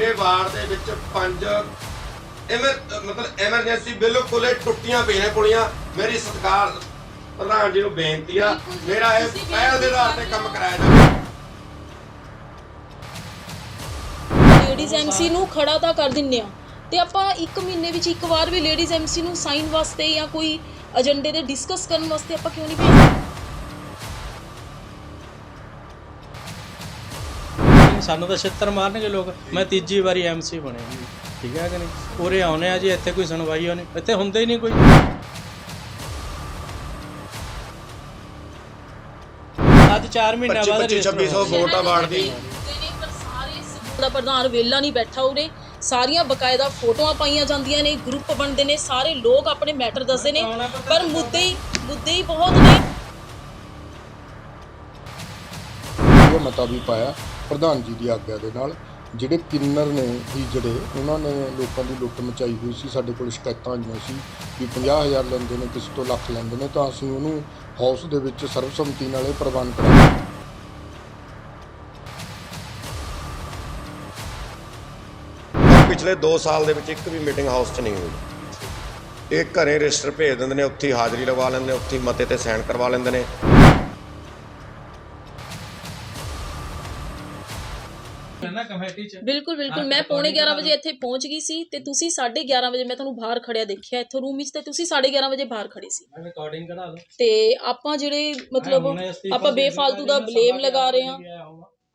ਮੇਰੇ ਵਾਰਡ ਦੇ ਵਿੱਚ ਪੰਜ ਐਮਰ ਮਤਲਬ ਐਮਰਜੈਂਸੀ ਬਿਲਕੁਲ ਹੀ ਟੁੱਟੀਆਂ ਪਈਆਂ ਪੁਲੀਆਂ ਮੇਰੀ ਸਤਕਾਰ ਪ੍ਰਧਾਨ ਜੀ ਨੂੰ ਬੇਨਤੀ ਆ ਮੇਰਾ ਇਹ ਪਹਿਲ ਦੇ ਆਧਾਰ ਤੇ ਕੰਮ ਕਰਾਇਆ ਜਾਵੇ। ਲੇਡੀਜ਼ ਐਮਸੀ ਨੂੰ ਖੜਾ ਤਾਂ ਕਰ ਦਿੰਨੇ ਆ। ਤੇ ਆਪਾਂ ਇੱਕ ਮਹੀਨੇ ਵਿੱਚ ਇੱਕ ਵਾਰ ਵੀ ਲੇਡੀਜ਼ ਐਮਸੀ ਨੂੰ ਸਾਈਨ ਵਾਸਤੇ ਜਾਂ ਕੋਈ ਏਜੰਡੇ ਦੇ ਡਿਸਕਸ ਕਰਨ ਵਾਸਤੇ ਆਪਾਂ ਕਿਉਂ ਨਹੀਂ ਭੇਜਦੇ? ਸਾਨੂੰ ਤਾਂ ਛਿੱਤਰ ਮਾਰਨਗੇ ਲੋਕ। ਮੈਂ ਤੀਜੀ ਵਾਰੀ ਐਮਸੀ ਬਣਿਆ ਜੀ। ਠੀਕ ਹੈ ਕਿ ਨਹੀਂ? ਉਰੇ ਆਉਨੇ ਆ ਜੀ ਇੱਥੇ ਕੋਈ ਸੁਣਵਾਈ ਹੋਣੀ। ਇੱਥੇ ਹੁੰਦਾ ਹੀ ਨਹੀਂ ਕੋਈ। ਅੱਜ 4 ਮਹੀਨਿਆਂ 25 ਬਾਅਦ 2600 ਵੋਟ ਆ ਵਾਰਡ ਦੀ। ਪ੍ਰਧਾਨ ਵੇਲਾ ਨਹੀਂ ਬੈਠਾ ਉਰੇ। ਸਾਰੀਆਂ ਬਕਾਇਦਾ ਫੋਟੋਆਂ ਪਾਈਆਂ ਜਾਂਦੀਆਂ ਨੇ ਗਰੁੱਪ ਬਣਦੇ ਨੇ ਸਾਰੇ ਲੋਕ ਆਪਣੇ ਮੈਟਰ ਦੱਸਦੇ ਨੇ। ਪਰ ਮੁੱਦੇ ਹੀ। ਮੁੱਦੇ ਹੀ ਬਹੁਤ ਨੇ। ਇਹ ਮਤਾ ਵੀ ਪਾਇਆ। ਪ੍ਰਧਾਨ ਜੀ ਦੀ ਆਗਿਆ ਦੇ ਨਾਲ ਜਿਹੜੇ ਕਿੰਨਰ ਨੇ ਹੀ ਜਿਹੜੇ, ਉਹਨਾਂ ਨੇ ਲੋਕਾਂ ਦੀ ਲੁੱਟ ਮਚਾਈ ਹੋਈ ਸੀ, ਸਾਡੇ ਕੋਲ ਸ਼ਿਕਾਇਤਾਂ ਆਈਆਂ ਸੀ ਵੀ 50000 ਲੈਂਦੇ ਨੇ, ਕਿਸੇ ਤੋਂ ਲੱਖ ਲੈਂਦੇ ਨੇ, ਤਾਂ ਅਸੀਂ ਉਹਨੂੰ ਹਾਊਸ ਦੇ ਵਿੱਚ ਸਰਬਸੰਮਤੀ ਨਾਲ ਇਹ ਪ੍ਰਵਾਨ ਕਰਾਂਗੇ। ਪਿਛਲੇ 2 ਸਾਲ ਦੇ ਵਿੱਚ ਇੱਕ ਵੀ ਮੀਟਿੰਗ ਹਾਊਸ 'ਚ ਨਹੀਂ ਹੋਈ। ਇਹ ਘਰੇ ਰਜਿਸਟਰ ਭੇਜ ਦਿੰਦੇ ਨੇ, ਉੱਥੇ ਹਾਜ਼ਰੀ ਲਗਵਾ ਲੈਂਦੇ ਨੇ, ਉੱਥੇ ਮਤੇ ਤੇ ਸਾਈਨ ਕਰਵਾ ਲੈਂਦੇ ਨੇ। ਨਾ ਕਮੇਟੀ ਚ। ਬਿਲਕੁਲ ਬਿਲਕੁਲ। ਮੈਂ ਪੌਣੇ 11 ਵਜੇ ਇੱਥੇ ਪਹੁੰਚ ਗਈ ਸੀ ਤੇ ਤੁਸੀਂ 11:30 ਵਜੇ ਮੈਂ ਤੁਹਾਨੂੰ ਬਾਹਰ ਖੜਿਆ ਦੇਖਿਆ ਇੱਥੋਂ ਰੂਮ ਵਿੱਚ ਤੇ ਤੁਸੀਂ 11:30 ਵਜੇ ਬਾਹਰ ਖੜੇ ਸੀ। ਮੈਂ ਰਿਕਾਰਡਿੰਗ ਕਢਾ ਲਓ ਤੇ ਆਪਾਂ ਜਿਹੜੇ ਮਤਲਬ ਆਪਾਂ ਬੇਫਾਲਤੂ ਦਾ ਬਲੇਮ ਲਗਾ ਰਹੇ ਹਾਂ।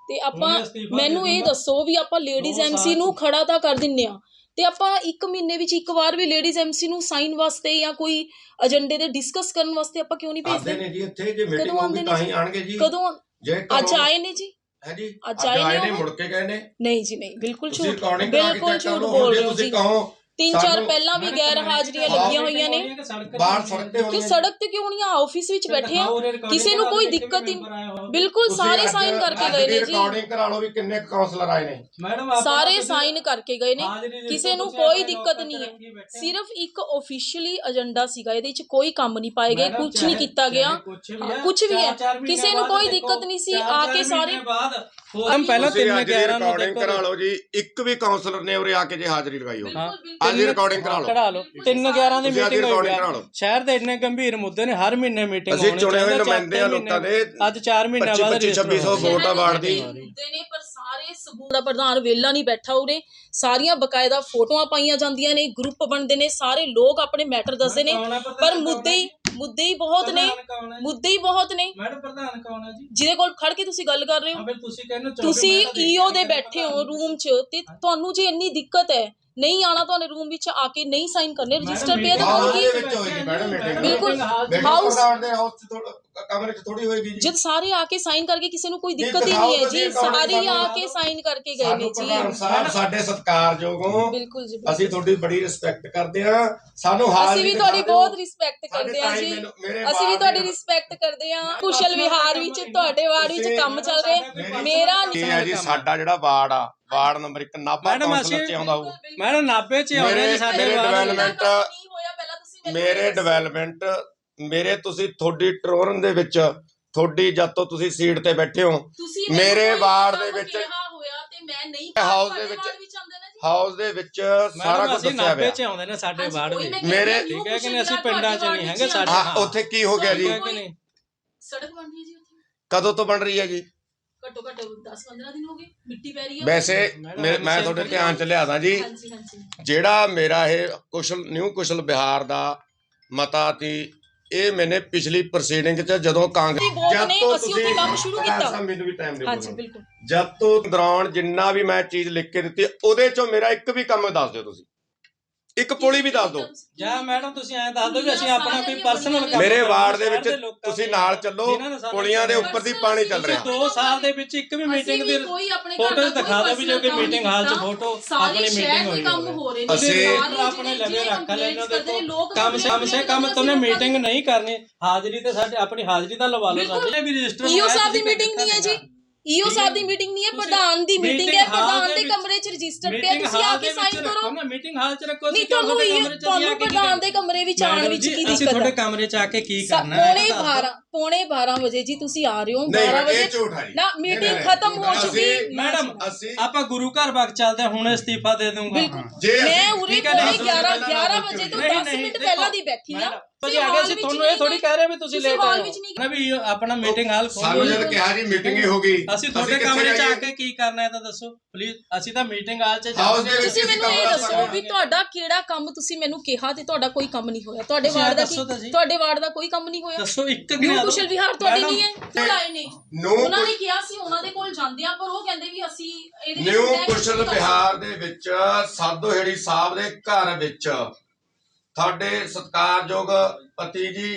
ਤੇ ਆਪਾਂ ਮੈਨੂੰ ਇਹ। ਦੱਸੋ ਵੀ ਆਪਾਂ ਲੇਡੀਜ਼ ਐਮਸੀ ਨੂੰ। ਖੜਾ ਤਾਂ ਕਰ ਦਿੰਨੇ ਆ ਤੇ ਆਪਾਂ ਇੱਕ ਮਹੀਨੇ ਵਿੱਚ ਇੱਕ ਵਾਰ ਵੀ ਲੇਡੀਜ਼ ਐਮਸੀ ਨੂੰ ਸਾਈਨ ਵਾਸਤੇ ਜਾਂ ਕੋਈ ਏਜੰਡੇ ਦੇ ਡਿਸਕਸ ਕਰਨ ਵਾਸਤੇ ਆਪਾਂ ਕਿਉਂ ਨਹੀਂ ਆਉਂਦੇ ਭੇਜਦੇ ਨੇ ਜੀ ਇੱਥੇ ਜੇ ਮੀਟਿੰਗ ਕਦੋਂ ਆਉਂਦੇ ਹੋਊਗੀ ਨੇ ਤਾਂ ਹੀ ਜੀ? ਆਣਗੇ ਜੀ। ਕਦੋਂ ਅੱਜ ਆਏ ਨੇ ਜੀ? ਹੈ ਜੀ? ਅੱਜ ਆਏ ਨੇ? ਮੁੜ ਕੇ ਗਏ ਨੇ? ਨਹੀਂ ਜੀ ਨਹੀਂ ਬਿਲਕੁਲ ਝੂਠ ਬਿਲਕੁਲ ਝੂਠ ਬੋਲ ਰਹੇ ਹੋ ਤੁਸੀਂ ਜੀ। ਕਹੋ ਤਿੰਨ ਚਾਰ ਸਾਨੂੰ- ਪਹਿਲਾਂ ਵੀ ਗੈਰ ਹਾਜ਼ਰੀਆਂ ਲੱਗੀਆਂ ਹੋਈਆਂ ਨੇ। ਬਾਹਰ ਸੜਕ ਤੇ ਕਿ ਹੋਣੀ ਸੜਕ ਤੇ ਕਿਉਂ ਨਹੀਂ ਆ? ਆਫਿਸ ਵਿੱਚ ਬੈਠੇ ਆ। ਕਿਸੇ ਨੂੰ ਕੋਈ ਦਿੱਕਤ ਹੀ ਬਿਲਕੁਲ ਸਾਰੇ ਸਾਈਨ ਕਰਕੇ ਗਏ ਨੇ ਜੀ। ਰਿਕਾਰਡਿੰਗ ਕਰਾ ਲਓ ਵੀ ਕਿੰਨੇ ਕਾਉਂਸਲਰ ਆਏ ਨੇ। ਮੈਡਮ ਸਾਰੇ ਸਾਈਨ ਕਰਕੇ ਗਏ ਨੇ। ਕਿਸੇ ਨੂੰ ਕੋਈ ਦਿੱਕਤ ਨਹੀਂ ਹੈ। ਸਿਰਫ ਇੱਕ ਆਫੀਸ਼ੀਅਲੀ ਏਜੰਡਾ ਸੀਗਾ ਇਹਦੇ ਵਿੱਚ ਕੋਈ ਕੰਮ ਨਹੀਂ ਪਾਏ ਗਏ ਕੁਝ ਨਹੀਂ ਕੀਤਾ ਗਿਆ। ਕੁਝ ਵੀ ਹੈ। ਕਿਸੇ ਨੂੰ ਕੋਈ ਦਿੱਕਤ ਨਹੀਂ ਸੀ। ਆ ਕੇ ਸਾਰੇ ਹਮ ਪਹਿਲਾਂ ਤੁਸੀਂ 3 ਅੱਜ ਦੀ 11 ਨੂੰ ਰਿਕਾਰਡਿੰਗ ਕਰਾ ਲਓ ਜੀ ਇੱਕ ਵੀ ਕਾਉਂਸਲਰ ਨੇ ਉਰੇ ਆ ਕੇ ਜੇ ਹਾਜ਼ਰੀ ਲਗਾਈ ਹੋਵੇ। ਹਾਂ ਅੱਜ ਦੀ ਰਿਕਾਰਡਿੰਗ ਕਰਾ ਲਓ। ਕਢਾ ਲਓ। 3 11 ਦੀ ਤੁਸੀਂ ਅੱਜ ਦੀ ਮੀਟਿੰਗ ਹੋਈ recording ਲਓ। ਸ਼ਹਿਰ ਦੇ ਇੰਨੇ ਗੰਭੀਰ ਮੁੱਦੇ ਨੇ ਹਰ ਮਹੀਨੇ ਮੀਟਿੰਗ ਅਸੀਂ ਚੁਣੇ ਹੋਏ ਨੁਮਾਇੰਦੇ ਆ ਲੋਕਾਂ ਦੇ। ਅੱਜ 4 ਮਹੀਨਿਆਂ 25 ਬਾਅਦ 2600 ਵੋਟ ਆ ਵਾਰਡ ਦੀ ਮੁੱਦੇ ਨੇ ਪਰ ਸਾਰੇ ਸਮੂਹ ਦਾ ਪ੍ਰਧਾਨ ਵੇਲਾ ਨਹੀਂ ਬੈਠਾ ਉਰੇ। ਸਾਰੀਆਂ ਬਕਾਇਦਾ ਫੋਟੋਆਂ ਪਾਈਆਂ ਜਾਂਦੀਆਂ ਨੇ ਗਰੁੱਪ ਬਣਦੇ ਨੇ ਸਾਰੇ ਲੋਕ ਆਪਣੇ ਮੈਟਰ ਦੱਸਦੇ ਨੇ। ਪਰ ਮੁੱਦੇ ਹੀ ਮੁੱਦੇ ਹੀ ਬਹੁਤ ਨੇ। ਮੁੱਦੇ ਹੀ ਬਹੁਤ ਨੇ। ਮੈਡਮ ਪ੍ਰਧਾਨ ਕੌਣ ਹੈ ਜੀ? ਜਿਹਦੇ ਕੋਲ ਖੜ ਕੇ ਤੁਸੀਂ ਗੱਲ ਕਰ ਰਹੇ ਹੋ। ਹਾਂ ਫਿਰ ਤੁਸੀਂ ਕਹਿੰਦੇ ਹੋ ਤੁਸੀਂ ਈਓ ਦੇ ਬੈਠੇ ਹੋ ਰੂਮ 'ਚ ਤੇ ਤੁਹਾਨੂੰ ਜੇ ਇੰਨੀ ਦਿੱਕਤ ਹੈ ਨਹੀਂ ਆਣਾ ਤੁਹਾਨੂੰ ਰੂਮ ਵਿੱਚ ਆ ਕੇ ਨਹੀਂ ਸਾਈਨ ਕਰਨੇ ਰਜਿਸਟਰ ਪੇ ਤਾਂ ਹਾਊਸ ਤੁਹਾਨੂੰ ਦੇ ਕੀ ਵਿੱਚ ਹੋਏਗੀ ਮੈਡਮ ਮੀਟਿੰਗ ਬਿਲਕੁਲ। ਹਾਊਸ ਦੇ ਹਾਊਸ ਚ ਥੋੜਾ ਕਮਰੇ ਚ ਥੋੜੀ ਹੋਏਗੀ ਜੀ। ਜਦ ਸਾਰੇ ਆ ਕੇ ਸਾਈਨ ਕਰਕੇ ਕਿਸੇ ਨੂੰ ਕੋਈ ਨਹੀਂ, ਦਿੱਕਤ ਹੀ ਨਹੀਂ ਹੈ ਤਾਂ ਜੀ। ਸਾਰੇ ਆ ਕੇ ਸਾਈਨ ਕਰਕੇ ਗਏ ਨੇ ਜੀ। ਸਾਹਿਬ ਸਾਡੇ ਸਤਿਕਾਰਯੋਗ ਬਿਲਕੁਲ ਜੀ। ਅਸੀਂ ਤੁਹਾਡੀ ਬੜੀ ਰਿਸਪੈਕਟ ਕਰਦੇ ਹਾਂ। ਸਾਨੂੰ ਹਾਲ ਅਸੀਂ ਵੀ ਤੁਹਾਡੀ। ਬਹੁਤ ਰਿਸਪੈਕਟ ਕਰਦੇ ਤਾਈ ਜੀ। ਅਸੀਂ ਵੀ ਤੁਹਾਡੀ ਰਿਸਪੈਕਟ ਕਰਦੇ ਹਾਂ। ਕੁਸ਼ਲ ਵਿਹਾਰ ਵਿੱਚ ਤੁਹਾਡੇ ਵਾਰਡ ਵਿੱਚ ਕੰਮ ਚੱਲ ਰਿਹਾ ਮੇਰਾ ਇਹ ਹੈ ਜੀ ਸਾਡਾ ਜਿਹੜਾ ਵਾਰਡ ਆ ward number 1 Nabha madam, councillor ਚ ਅਸੀਂ- ਆਉਂਦਾ ਹੋਊ। ਮੈਡਮ ਨਾਭੇ ਚ ਆਉਂਦੇ ਮੇਰੇ- ਨੇ ਸਾਡੇ ਮੇਰੇ development- ਨਹੀਂ ਹੋਇਆ ਪਹਿਲਾਂ ਤੁਸੀਂ ਮੇਰੇ। ਡਿਵੈਲਪਮੈਂਟ ਮੇਰੇ ਤੁਸੀਂ ਤੁਹਾਡੀ ਟਰੋਰਨ ਦੇ ਵਿੱਚ ਤੁਹਾਡੀ ਜਦ ਤੋਂ ਤੁਸੀਂ ਸੀਟ ਤੇ ਬੈਠੇ ਹੋ ਤੁਸੀਂ ਮੈਨੂੰ ਮੇਰੇ ਕੋਈ ਵਾਰਡ ਦੇ ਵਿੱਚ- ਕਿਹਾ ਹੋਇਆ ਤੇ ਮੈਂ ਨਹੀਂ ਹਾਊਸ ਦੇ ਵਿੱਚ- ਵਾਰਡ ਵਿੱਚ ਆਉਂਦੇ ਨੇ ਜੀ। ਹਾਊਸ ਦੇ ਵਿੱਚ ਸਾਰਾ ਮੈਡਮ ਕੁਝ ਅਸੀਂ ਦੱਸਿਆ ਨਾਭੇ ਹੋਇਆ। ਚ ਆਉਂਦੇ ਨੇ ਸਾਡੇ ਹਾਂਜੀ, ਵਾਰਡ ਕੋਈ ਦੇ। ਮੈਂ ਮੇਰੇ- ਕਹਿੰਦੀ ਠੀਕ ਹਾਂ, ਹੈ ਕਿ ਨਹੀਂ, ਅਸੀਂ ਪਿੰਡਾਂ ਚ ਨਹੀਂ ਹੈਗੇ, ਸਾਡੇ- ਹਾਂ ਉੱਥੇ ਕੀ ਹੋ ਗਿਆ ਜੀ? ਸੜਕ ਬਣ ਰਹੀ ਹੈ ਜੀ ਉੱਥੇ। ਕਦੋਂ ਤੋਂ ਬਣ ਰਹੀ ਹੈ ਜੀ? ਘੱਟੋ ਘੱਟ 10 15 ਦਿਨ ਹੋ ਗਏ ਮਿੱਟੀ ਪੈ ਰਹੀ ਹੈ ਵੈਸੇ ਮੈਂ- ਤੁਹਾਡੇ ਧਿਆਨ ਚ ਲਿਆਦਾ ਜੀ। ਹਾਂਜੀ ਹਾਂਜੀ। ਜਿਹੜਾ ਮੇਰਾ ਇਹ ਕੁਸ਼ਲ ਨਿਊ ਕੁਸ਼ਲ ਬਿਹਾਰ ਦਾ ਮਤਾ ਸੀ ਇਹ ਮੈਨੇ ਪਿਛਲੀ ਪ੍ਰੋਸੀਡਿੰਗ ਚ ਜਦੋਂ ਕਾਂਗਰਸ ਤੁਸੀਂ ਬਹੁਤ ਨੇ, ਅਸੀਂ ਉੱਥੇ ਕੰਮ ਸ਼ੁਰੂ ਕੀਤਾ। ਸਾਹਿਬ, ਮੈਨੂੰ ਵੀ ਟਾਈਮ ਦਿਓ ਹਾਂਜੀ ਬੋਲਣ। ਬਿਲਕੁਲ। ਜਦ ਤੋਂ ਦੌਰਾਨ ਜਿੰਨਾ ਵੀ ਮੈਂ ਚੀਜ਼ ਲਿਖ ਕੇ ਦਿੱਤੀ ਉਹਦੇ ਚੋਂ ਮੇਰਾ ਇੱਕ ਵੀ ਕੰਮ ਦੱਸ ਦਿਓ ਤੁਸੀਂ। ਇੱਕ ਪੁਲੀ ਵੀ ਦੱਸ ਦਿਓ। ਜਾਂ ਮੈਡਮ ਤੁਸੀਂ ਐਂ ਦੱਸ ਦਿਓ ਵੀ ਅਸੀਂ ਆਪਣਾ ਕੋਈ ਪਰਸਨਲ ਕੰਮ ਮੇਰੇ ਵਾਰਡ ਦੇ ਵਿੱਚ ਤੁਸੀਂ ਨਾਲ ਚੱਲੋ ਪੁਲੀਆਂ ਦੇ ਉੱਪਰ ਦੀ ਪਾਣੀ ਚੱਲ ਰਿਹਾ। ਦੋ ਸਾਲ ਦੇ ਵਿੱਚ ਇੱਕ ਵੀ ਮੀਟਿੰਗ ਦੀ ਫੋਟੋ ਦਿਖਾ ਦਿਓ ਵੀ ਜੋ ਕਿ ਮੀਟਿੰਗ ਹਾਲ 'ਚ ਫੋਟੋ ਆਪਣੀ ਮੀਟਿੰਗ ਹੋਈ ਕੰਮ ਹੋ। ਰਹੇ ਨੇ। ਅਸੀਂ- ਆਪਣੇ ਲਵੇ ਰੱਖ ਲੈਣਾ ਲੋਕ ਕਮ ਕਮ ਸੇ ਕਮ complaints ਤੁਮਨੇ ਕਰਦੇ ਨੇ, ਮੀਟਿੰਗ ਨਹੀਂ ਕਰਨੀ। ਹਾਜ਼ਰੀ ਤੇ ਸਾਡੇ ਆਪਣੀ ਹਾਜ਼ਰੀ ਤਾਂ ਲਵਾ ਲਓ। ਸਾਡੇ। ਵੀ ਰਜਿਸਟਰ ਈਓ ਸਾਹਿਬ ਦੀ ਮੀਟਿੰਗ ਨਹੀਂ ਹੈ ਜੀ। ਈਓ ਸਾਹਿਬ ਦੀ ਮੀਟਿੰਗ ਨਹੀਂ ਹੈ ਪ੍ਰਧਾਨ ਦੀ ਮੀਟਿੰਗ ਹੈ ਪ੍ਰਧਾਨ ਦੇ ਕਮਰੇ 'ਚ ਰਜਿਸਟਰ ਪਿਆ ਮੀਟਿੰਗ ਤੁਸੀਂ ਆ ਹਾਲ ਕੇ ਸਾਈਨ ਕਰੋ। ਨਾ ਮੀਟਿੰਗ ਹਾਲ 'ਚ ਰੱਖੋ ਨਹੀਂ ਅਸੀਂ ਤੁਹਾਨੂੰ ਤੁਹਾਡੇ 'ਚ ਤੁਹਾਨੂੰ ਜਾ ਕੇ ਕੀ ਪ੍ਰਧਾਨ ਦੇ ਕਮਰੇ ਵਿੱਚ ਆਉਣ ਵਿੱਚ ਕੀ ਅਸੀਂ ਦਿੱਕਤ ਤੁਹਾਡੇ ਹੈ ਕਮਰੇ 'ਚ ਆ ਕੇ ਕੀ ਕਰਨਾ ਹੈ? ਪੌਣੇ 12 ਪੌਣੇ 12 ਵਜੇ ਜੀ ਤੁਸੀਂ ਆ ਰਹੇ ਹੋ 12 ਵਜੇ ਇਹ ਝੂਠ ਹੈ ਜੀ। ਨਾ ਮੀਟਿੰਗ ਖਤਮ ਹੋ ਅਸੀਂ- ਚੁੱਕੀ ਮੈਡਮ ਅਸੀਂ ਆਪਾਂ ਗੁਰੂ ਘਰ ਬਾਗ ਚੱਲਦੇ ਹੁਣ ਇਸਤੀਫਾ ਦੇ ਦੂੰਗਾ। ਅਸੀਂ- ਮੈਂ ਉਰੇ ਪੌਣੇ ਦਸ ਮਿੰਟ 11 ਪਹਿਲਾਂ 11 ਨਾ ਵਜੇ ਤੋਂ ਨਹੀਂ, 10 ਨਹੀਂ, ਮਿੰਟ ਪਹਿਲਾਂ ਦੀ ਬੈਠੀ ਆ ਤੁਸੀਂ ਆ ਗਏ ਸੀ ਤੁਹਾਨੂੰ ਇਹ ਥੋੜੀ ਕਹਿ ਰਹੇ ਵੀ ਤੁਸੀਂ ਲੇਟ ਹਾਲ ਆਏ ਵਿੱਚ ਨਹੀਂ ਨਾ ਵੀ ਆਪਣਾ ਮੀਟਿੰਗ ਹਾਲ ਸਾਨੂੰ ਜਦ ਕਿਹਾ ਜੀ ਮੀਟਿੰਗ ਹੀ ਹੋ ਗਈ ਅਸੀਂ ਤੁਹਾਡੇ ਕਮਰੇ 'ਚ ਆ ਕੇ ਕੀ ਕਰਨਾ ਹੈ ਤਾਂ ਦੱਸੋ। ਪਲੀਜ਼ ਅਸੀਂ ਤਾਂ ਮੀਟਿੰਗ ਹਾਲ 'ਚ House ਦੇ ਵਿੱਚ ਤੁਸੀਂ ਮੈਨੂੰ ਇਹ ਦੱਸੋ। ਵੀ ਤੁਹਾਡਾ ਕਿਹੜਾ ਕੰਮ ਤੁਸੀਂ ਮੈਨੂੰ ਕਿਹਾ ਤੇ ਤੁਹਾਡਾ ਕੋਈ ਕੰਮ ਨਹੀਂ ਹੋਇਆ ਤੁਹਾਡੇ ਵਾਰਡ ਦਾ। ਤੁਹਾਡੇ ਵਾਰਡ ਦਾ ਕੋਈ ਕੰਮ ਨਹੀਂ ਹੋਇਆ ਦੱਸੋ ਇੱਕ ਦਿਓ। ਕੁਸ਼ਲ ਵਿਹਾਰ ਤੁਹਾਡੇ ਨਹੀਂ ਹੈ ਆਏ ਨੇ ਉਹਨਾਂ ਨੇ ਕਿਹਾ ਸੀ ਉਹਨਾਂ ਦੇ ਕੋਲ ਜਾਂਦੇ ਆ ਪਰ ਉਹ ਕਹਿੰਦੇ ਵੀ ਅਸੀਂ ਇਹਦੇ ਵਿੱਚ ਨਿਊ ਕੁਸ਼ਲ ਵਿਹਾਰ ਦੇ ਵਿੱਚ ਸਾਧੋਹੇੜੀ ਸਾਹਿਬ ਦੇ ਘਰ ਵਿੱਚ ਸਾਡੇ ਸਤਿਕਾਰਯੋਗ ਪਤੀ ਜੀ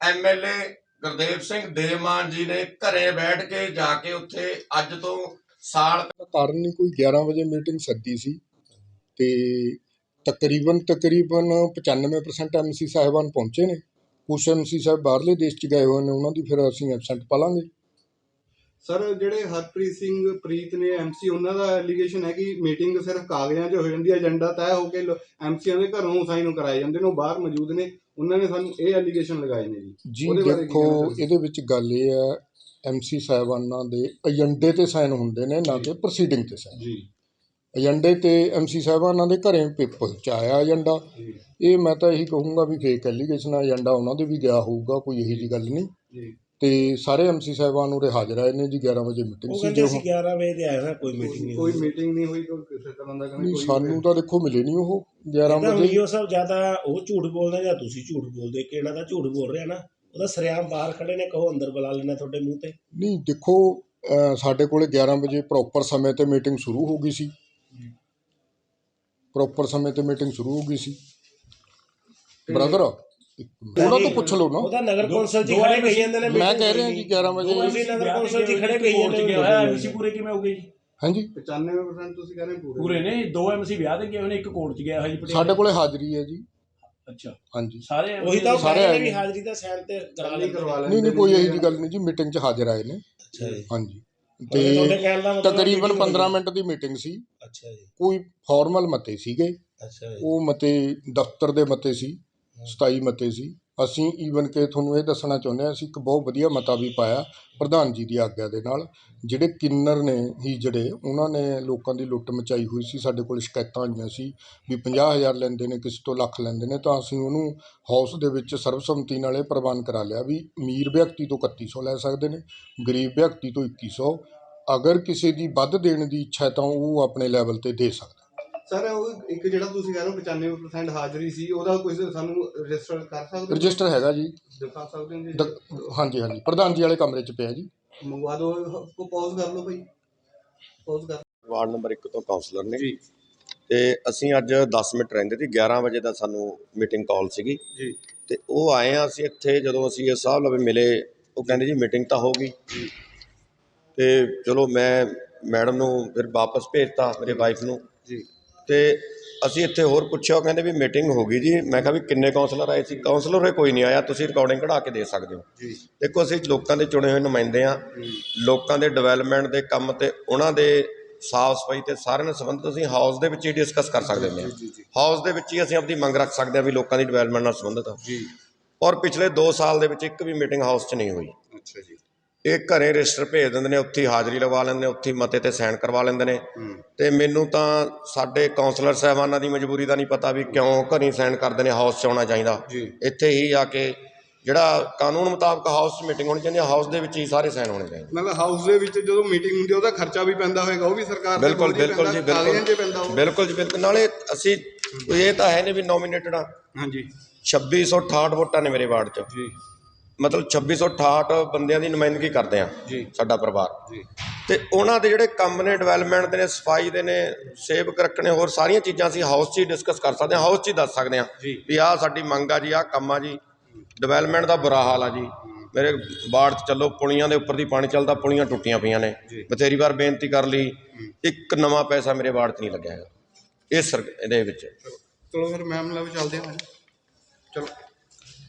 ਐਮਐਲਏ ਗੁਰਦੇਵ ਸਿੰਘ ਦੇਵਮਾਨ ਜੀ ਨੇ ਘਰੇ ਬੈਠ ਕੇ ਜਾ ਕੇ ਉੱਥੇ ਅੱਜ ਤੋਂ ਸਾਲ ਕਾਰਨ ਨਹੀਂ ਕੋਈ 11 ਵਜੇ ਮੀਟਿੰਗ ਸੱਦੀ ਸੀ ਤੇ ਤਕਰੀਬਨ ਤਕਰੀਬਨ 95% ਐਮਸੀ ਸਾਹਿਬਾਨ ਪਹੁੰਚੇ ਨੇ। ਕੁਛ ਐਮਸੀ ਸਾਹਿਬ ਬਾਹਰਲੇ ਦੇਸ਼ ਚ ਗਏ ਹੋਏ ਨੇ ਉਹਨਾਂ ਦੀ ਫਿਰ ਅਸੀਂ ਐਬਸੈਂਟ ਪਾਲਾਂਗੇ। ਸਰ ਜਿਹੜੇ ਹਰਪ੍ਰੀਤ ਸਿੰਘ ਪ੍ਰੀਤ ਨੇ ਐਮਸੀ ਉਹਨਾਂ ਦਾ ਐਲੀਗੇਸ਼ਨ ਹੈ ਕਿ ਮੀਟਿੰਗ ਸਿਰਫ ਕਾਗਜ਼ਾਂ 'ਚ ਹੋ ਜਾਂਦੀ ਹੈ ਏਜੰਡਾ ਤੈਅ ਹੋ ਕੇ ਐਮਸੀਆਂ ਦੇ ਘਰੋਂ ਸਾਈਨ ਕਰਾਏ ਜਾਂਦੇ ਨੇ ਉਹ ਬਾਹਰ ਮੌਜੂਦ ਨੇ ਉਹਨਾਂ ਨੇ ਸਾਨੂੰ ਇਹ ਐਲੀਗੇਸ਼ਨ ਲਗਾਏ ਨੇ ਜੀ। ਜੀ ਉਹਦੇ ਬਾਰੇ ਕੀ ਦੇਖੋ? ਇਹਦੇ ਵਿੱਚ ਗੱਲ ਇਹ ਹੈ ਐਮਸੀ ਸਾਹਿਬਾਨਾਂ ਦੇ ਏਜੰਡੇ ਤੇ ਸਾਈਨ ਹੁੰਦੇ ਨੇ ਨਾ ਕਿ ਪ੍ਰੋਸੀਡਿੰਗ ਤੇ ਸਾਈਨ ਜੀ। ਏਜੰਡੇ ਤੇ ਐਮਸੀ ਸਾਹਿਬਾਨਾਂ ਦੇ ਘਰੇ ਪੇਪਰ ਚ ਆਇਆ ਏਜੰਡਾ ਜੀ। ਇਹ ਮੈਂ ਤਾਂ ਇਹੀ ਕਹੂੰਗਾ ਵੀ ਫੇਕ ਐਲੀਗੇਸ਼ਨ ਏਜੰਡਾ ਉਹਨਾਂ ਦੇ ਵੀ ਗਿਆ ਹੋਊਗਾ ਕੋਈ ਇਹੀ ਜੀ ਗੱਲ ਨਹੀਂ। ਜੀ। ਤੇ ਸਾਰੇ ਐਮਸੀ ਸਾਹਿਬਾਨ ਉਰੇ ਹਾਜ਼ਰ ਆਏ ਨੇ ਜੀ 11 ਵਜੇ ਮੀਟਿੰਗ ਉਹ ਸੀ ਕਹਿੰਦੇ ਜੋ ਅਸੀਂ 11 ਵਜੇ ਤੇ ਆਇਆ ਨਾ ਕੋਈ ਮੀਟਿੰਗ ਨਹੀਂ ਕੋਈ ਮੀਟਿੰਗ ਨਹੀਂ ਹੋਈ ਕੋਈ ਕਿਸੇ ਤਰ੍ਹਾਂ ਦਾ ਕਹਿੰਦੇ ਨਹੀਂ ਕੋਈ ਸਾਨੂੰ ਤਾਂ ਦੇਖੋ ਮਿਲੇ ਨਹੀਂ ਉਹ 11 ਤਾਂ ਵਜੇ। ਵੀਓ ਸਾਹਿਬ ਜ਼ਿਆਦਾ ਉਹ ਝੂਠ ਬੋਲਦੇ ਜਾਂ ਤੁਸੀਂ ਝੂਠ ਬੋਲਦੇ ਕਿ ਇਹਨਾਂ ਦਾ ਝੂਠ ਬੋਲ ਰਿਹਾ ਨਾ। ਉਹਦਾ ਸਰਿਆਮ ਬਾਹਰ ਖੜੇ ਨੇ ਕਹੋ ਅੰਦਰ ਬੁਲਾ ਲੈਣਾ ਤੁਹਾਡੇ ਮੂੰਹ ਤੇ। ਨਹੀਂ ਦੇਖੋ ਅਹ ਸਾਡੇ ਕੋਲੇ 11 ਵਜੇ ਪ੍ਰੋਪਰ ਸਮੇਂ ਤੇ ਮੀਟਿੰਗ ਸ਼ੁਰੂ ਹੋ ਗਈ ਸੀ। ਪ੍ਰੋਪਰ ਸਮੇਂ ਤੇ ਮੀਟਿੰਗ ਸ਼ੁਰੂ ਹੋ ਗਈ ਸੀ। ਬ੍ਰਦਰ ਉਹਨਾਂ ਤੋਂ ਪੁੱਛ ਲਓ ਨਾ। ਉਹਦਾ ਨਗਰ ਕੌਂਸਲ ਜੀ ਖੜੇ ਕਹੀ ਜਾਂਦੇ ਨੇ ਮੈਂ ਕਹਿ ਰਿਹਾ ਜੀ 11 ਵਜੇ ਨਗਰ ਕੌਂਸਲ ਜੀ ਖੜੇ ਕਹੀ ਜਾਂਦੇ ਨੇ ਹੋਇਆ ਐਮਸੀ ਪੂਰੇ ਕਿਵੇਂ ਹੋ ਗਏ ਜੀ? ਹਾਂਜੀ। 95% ਤੁਸੀਂ ਕਹਿੰਦੇ ਪੂਰੇ। ਪੂਰੇ ਨੇ ਦੋ ਐਮਸੀ ਵਿਆਹ ਤੇ ਗਏ ਹੋਏ ਨੇ ਇੱਕ ਕੋਰਟ 'ਚ ਗਿਆ ਹੋਇਆ ਜੀ ਪਟਿਆਲੇ। ਸਾਡੇ ਕੋਲੇ ਹਾਜ਼ਰੀ ਹੈ ਜੀ। ਅੱਛਾ। ਹਾਂਜੀ। ਸਾਰੇ ਉਹੀ ਤਾਂ ਉਹ ਸਾਰੇ ਕਹਿ ਰਹੇ ਆਏ ਨੇ ਵੀ ਨੇ। ਹਾਜ਼ਰੀ ਦਾ ਸਾਈਨ ਤੇ ਕਰਾ ਗੱਲ ਹੀ ਲੈਂਦੇ ਕਰਵਾ ਨੇ। ਲੈਂਦੇ ਨਹੀਂ ਕੋਈ। ਇਹੀ ਜੀ ਗੱਲ ਨਹੀਂ ਜੀ ਮੀਟਿੰਗ 'ਚ ਹਾਜ਼ਰ ਆਏ ਨੇ। ਅੱਛਾ ਜੀ। ਹਾਂਜੀ। ਤੇ ਤੁਹਾਡੇ ਤੇ ਕਹਿਣ ਦਾ ਮਤਲਬ ਤਕਰੀਬਨ meeting ਹੋਈ। 15 ਮਿੰਟ ਦੀ ਮੀਟਿੰਗ ਸੀ। ਅੱਛਾ ਜੀ। ਕੋਈ ਫਾਰਮਲ ਮਤੇ ਸੀਗੇ। ਅੱਛਾ ਜੀ। ਉਹ ਮਤੇ ਦਫ਼ਤਰ ਦੇ ਮਤੇ ਸੀ 27 ਮਤੇ ਸੀ। ਅਸੀਂ ਈਵਨ ਕਿ ਤੁਹਾਨੂੰ ਇਹ ਦੱਸਣਾ ਚਾਹੁੰਦੇ ਹਾਂ, ਅਸੀਂ ਇੱਕ ਬਹੁਤ ਵਧੀਆ ਮਤਾ ਵੀ ਪਾਇਆ ਪ੍ਰਧਾਨ ਜੀ ਦੀ ਆਗਿਆ ਦੇ ਨਾਲ। ਜਿਹੜੇ ਕਿੰਨਰ ਨੇ ਹੀ ਜਿਹੜੇ, ਉਹਨਾਂ ਨੇ ਲੋਕਾਂ ਦੀ ਲੁੱਟ ਮਚਾਈ ਹੋਈ ਸੀ, ਸਾਡੇ ਕੋਲ ਸ਼ਿਕਾਇਤਾਂ ਆਈਆਂ ਸੀ ਵੀ 50000 ਲੈਂਦੇ ਨੇ, ਕਿਸੇ ਤੋਂ ਲੱਖ ਲੈਂਦੇ ਨੇ, ਤਾਂ ਅਸੀਂ ਉਹਨੂੰ ਹਾਊਸ ਦੇ ਵਿੱਚ ਸਰਬਸੰਮਤੀ ਨਾਲ ਇਹ ਪ੍ਰਵਾਨ ਕਰਾ ਲਿਆ ਵੀ ਅਮੀਰ ਵਿਅਕਤੀ ਤੋਂ 3100 ਲੈ ਸਕਦੇ ਨੇ, ਗਰੀਬ ਵਿਅਕਤੀ ਤੋਂ 2100 ਅਗਰ ਕਿਸੇ ਦੀ ਵੱਧ ਦੇਣ ਦੀ ਇੱਛਾ ਹੈ ਤਾਂ ਉਹ ਆਪਣੇ ਲੈਵਲ ਤੇ ਦੇ ਸਕਦਾ। ਸਰ ਉਹ ਇੱਕ ਜਿਹੜਾ ਤੁਸੀਂ ਕਹਿ ਰਹੇ ਹੋ 95% ਹਾਜ਼ਰੀ ਸੀ ਉਹਦਾ ਕੋਈ ਸਾਨੂੰ ਰਜਿਸਟਰ ਕਰ ਸਕਦੇ ਹੋ? ਰਜਿਸਟਰ ਹੈਗਾ ਜੀ। ਦਿਖਾ ਸਕਦੇ ਹੋ ਜੀ? ਦ- ਹਾਂਜੀ ਹਾਂਜੀ। ਪ੍ਰਧਾਨ ਜੀ ਵਾਲੇ ਕਮਰੇ 'ਚ ਪਿਆ ਜੀ। ਮੰਗਵਾ ਦਿਓ ਪੌਜ਼ ਕਰ ਲਓ ਭਾਈ। ਪੌਜ਼ ਕਰ ਵਾਰਡ ਨੰਬਰ 1 ਤੋਂ ਕਾਉਂਸਲਰ ਨੇ। ਜੀ। ਤੇ ਅਸੀਂ ਅੱਜ 10 ਮਿੰਟ ਰਹਿੰਦੇ ਸੀ 11 ਵਜੇ ਦਾ ਸਾਨੂੰ ਮੀਟਿੰਗ ਕਾਲ ਸੀਗੀ। ਜੀ। ਤੇ ਉਹ ਆਏ ਆ ਅਸੀਂ ਇੱਥੇ ਜਦੋਂ ਅਸੀਂ ਇਹ ਸਾਹਿਬ ਲਵੇ ਮਿਲੇ ਉਹ ਕਹਿੰਦੇ ਜੀ ਮੀਟਿੰਗ ਤਾਂ ਹੋ ਗਈ। ਤੇ ਚਲੋ ਮੈਂ ਮੈਡਮ ਨੂੰ ਫਿਰ ਵਾਪਸ ਭੇਜਤਾ ਮੇਰੇ ਵਾਈਫ ਨੂੰ। ਜੀ। ਤੇ ਅਸੀਂ ਇੱਥੇ ਹੋਰ ਪੁੱਛਿਆ ਉਹ ਕਹਿੰਦੇ ਵੀ ਮੀਟਿੰਗ ਹੋ ਗਈ ਜੀ। ਮੈਂ ਕਿਹਾ ਵੀ ਕਿੰਨੇ ਕਾਉਂਸਲਰ ਆਏ ਸੀ? ਕਾਉਂਸਲਰ ਹੋਏ ਕੋਈ ਨਹੀਂ ਆਇਆ ਤੁਸੀਂ ਰਿਕਾਰਡਿੰਗ ਕਢਾ ਕੇ ਦੇ ਸਕਦੇ ਹੋ। ਜੀ। ਦੇਖੋ ਅਸੀਂ ਲੋਕਾਂ ਦੇ ਚੁਣੇ ਹੋਏ ਨੁਮਾਇੰਦੇ ਆ ਲੋਕਾਂ ਦੇ ਡਿਵੈਲਪਮੈਂਟ ਦੇ ਕੰਮ ਤੇ ਉਹਨਾਂ ਦੇ ਸਾਫ਼ ਸਫ਼ਾਈ ਤੇ ਸਾਰਿਆਂ ਨਾਲ ਸੰਬੰਧਿਤ ਅਸੀਂ ਹਾਊਸ ਦੇ ਵਿੱਚ ਹੀ ਡਿਸਕਸ ਕਰ ਸਕਦੇ ਹਾਂ। ਹਾਊਸ ਦੇ ਵਿੱਚ ਹੀ ਅਸੀਂ ਆਪਣੀ ਮੰਗ ਰੱਖ ਸਕਦੇ ਹਾਂ ਵੀ ਲੋਕਾਂ ਦੀ ਡਿਵੈਲਪਮੈਂਟ ਨਾਲ ਸੰਬੰਧਿਤ। ਆ ਜੀ। ਔਰ ਪਿਛਲੇ 2 ਸਾਲ ਦੇ ਵਿੱਚ ਇੱਕ ਵੀ ਮੀਟਿੰਗ ਹਾਊਸ 'ਚ ਨਹੀਂ ਹੋਈ। ਅੱਛਾ ਜੀ। ਇਹ ਘਰੇ ਰਜਿਸਟਰ ਭੇਜ ਦਿੰਦੇ ਨੇ ਉੱਥੇ ਹਾਜ਼ਰੀ ਲਗਵਾ ਲੈਂਦੇ ਨੇ ਉੱਥੇ ਮਤੇ ਤੇ ਸਾਈਨ ਕਰਵਾ ਲੈਂਦੇ ਨੇ। ਤੇ ਮੈਨੂੰ ਤਾਂ ਸਾਡੇ ਕਾਉਂਸਲਰ ਸਾਹਿਬਾਨਾਂ ਦੀ ਮਜਬੂਰੀ ਦਾ ਨਹੀਂ ਪਤਾ ਵੀ ਕਿਉਂ ਘਰੀ ਸਾਈਨ ਕਰਦੇ ਨੇ ਹਾਊਸ 'ਚ ਆਉਣਾ ਚਾਹੀਦਾ। ਇੱਥੇ ਹੀ ਆ ਕੇ ਜਿਹੜਾ ਕਾਨੂੰਨ ਮੁਤਾਬਕ ਹਾਊਸ 'ਚ ਮੀਟਿੰਗ ਹੋਣੀ ਚਾਹੀਦੀ ਹੈ ਹਾਊਸ ਦੇ ਵਿੱਚ ਹੀ ਸਾਰੇ ਸਾਈਨ ਹੋਣੇ ਚਾਹੀਦੇ। ਮਤਲਬ ਹਾਊਸ ਦੇ ਵਿੱਚ ਜਦੋਂ ਮੀਟਿੰਗ ਹੁੰਦੀ ਉਹਦਾ ਖਰਚਾ ਵੀ ਪੈਂਦਾ ਹੋਏਗਾ ਉਹ ਵੀ ਸਰਕਾਰ ਦੇ ਬਿਲਕੁਲ ਬਿਲਕੁਲ ਜੀ ਬਿਲਕੁਲ। ਬਿਲਕੁਲ ਜੀ ਬਿਲਕੁਲ। ਨਾਲੇ ਅਸੀਂ ਇਹ ਤਾਂ ਹੈ ਨਹੀਂ ਵੀ ਨੋਮੀਨੇਟਡ ਆ। ਹਾਂਜੀ। 2668 ਵੋਟਾਂ ਨੇ ਮੇਰੇ ਵਾਰਡ 'ਚ। ਜੀ। ਮਤਲਬ 2668 ਬੰਦਿਆਂ ਦੀ ਨੁਮਾਇੰਦਗੀ ਕਰਦੇ ਆ ਜੀ। ਸਾਡਾ ਪਰਿਵਾਰ। ਜੀ। ਤੇ ਉਹਨਾਂ ਦੇ ਜਿਹੜੇ ਕੰਮ ਨੇ ਡਿਵੈਲਪਮੈਂਟ ਦੇ ਨੇ ਸਫ਼ਾਈ ਦੇ ਨੇ ਸੇਵਕ ਰੱਖਣੇ ਹੋਰ ਸਾਰੀਆਂ ਚੀਜ਼ਾਂ ਅਸੀਂ ਹਾਊਸ 'ਚ ਹੀ ਡਿਸਕਸ ਕਰ ਸਕਦੇ ਹਾਂ ਹਾਊਸ 'ਚ ਹੀ ਦੱਸ ਸਕਦੇ ਜੀ। ਵੀ ਆਹ ਸਾਡੀ ਮੰਗ ਆ ਜੀ ਆਹ ਕੰਮ ਆ ਜੀ। ਡਿਵੈਲਪਮੈਂਟ ਦਾ ਬੁਰਾ ਹਾਲ ਆ ਜੀ। ਮੇਰੇ ਵਾਰਡ 'ਚ ਚੱਲੋ ਪੁਲੀਆਂ ਦੇ ਉੱਪਰ ਦੀ ਪਾਣੀ ਚੱਲਦਾ ਪੁਲੀਆਂ ਟੁੱਟੀਆਂ ਪਈਆਂ ਨੇ। ਬਥੇਰੀ ਵਾਰ ਬੇਨਤੀ ਕਰ ਲਈ ਇੱਕ ਨਵਾਂ ਪੈਸਾ ਮੇਰੇ ਵਾਰਡ 'ਚ ਨਹੀਂ ਲੱਗਿਆ ਹੈਗਾ। ਇਸ ਸਰ ਇਹਦੇ ਵਿੱਚ। ਚਲੋ ਫਿਰ ਮੈਮ ਨਾਲ ਵੀ ਚੱਲਦੇ ਹਾਂ ਚਲੋ।